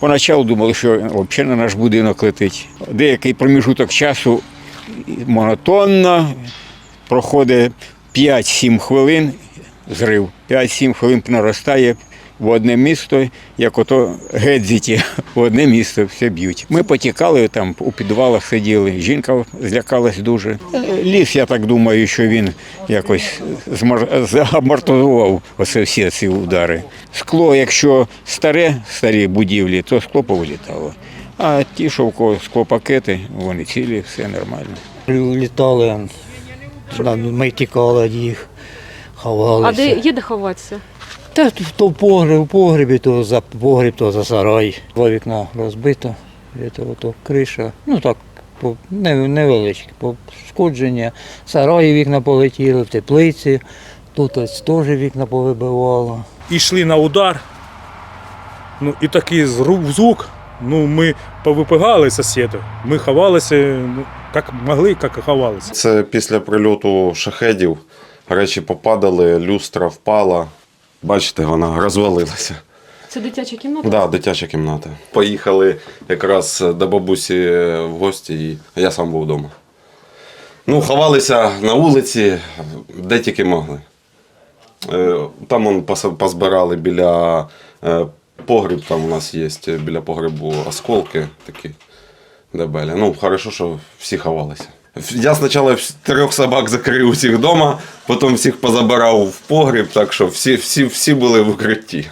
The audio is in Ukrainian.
Поначалу думали, що взагалі на наш будинок летить. Деякий проміжуток часу монотонно проходить 5-7 хвилин зрив. 5-7 хвилин наростає в одне місто, як ото гедзіті, в одне місто все б'ють. Ми потікали там, у підвалах сиділи. Жінка злякалась дуже. Ліс, я так думаю, що він якось змар- замортизував оце всі ці удари. Скло, якщо старе, старі будівлі, то скло повилітало. А ті, що в кого склопакети, вони цілі, все нормально. Літали, ми тікали від їх, ховалися. А де є де ховатися? Та то- то в погреб, в погребі, то за погреб, то за сарай. Два вікна розбито, і то, то криша, ну так, по, не, невеличке, пошкодження. Сараї вікна полетіли, в теплиці, тут ось теж вікна повибивало. і йшли на удар. Ну, і такий звук. Ну, ми повипигали сусіди. Ми ховалися, ну, як могли, як і ховалися. Це після прильоту шахедів. Речі попадали, люстра впала. Бачите, вона розвалилася. Це дитяча кімната? Да, дитяча кімната. Поїхали якраз до бабусі в гості, і я сам був вдома. Ну, ховалися на вулиці, де тільки могли. Е, Там он позбирали біля е, погріб, там у нас є біля погребу осколки такі дебелі. Ну, хорошо, що всі ховалися. Я спочатку трьох собак закрив усіх вдома, потім всіх позабирав в погріб, так що всі, всі, всі були в укритті.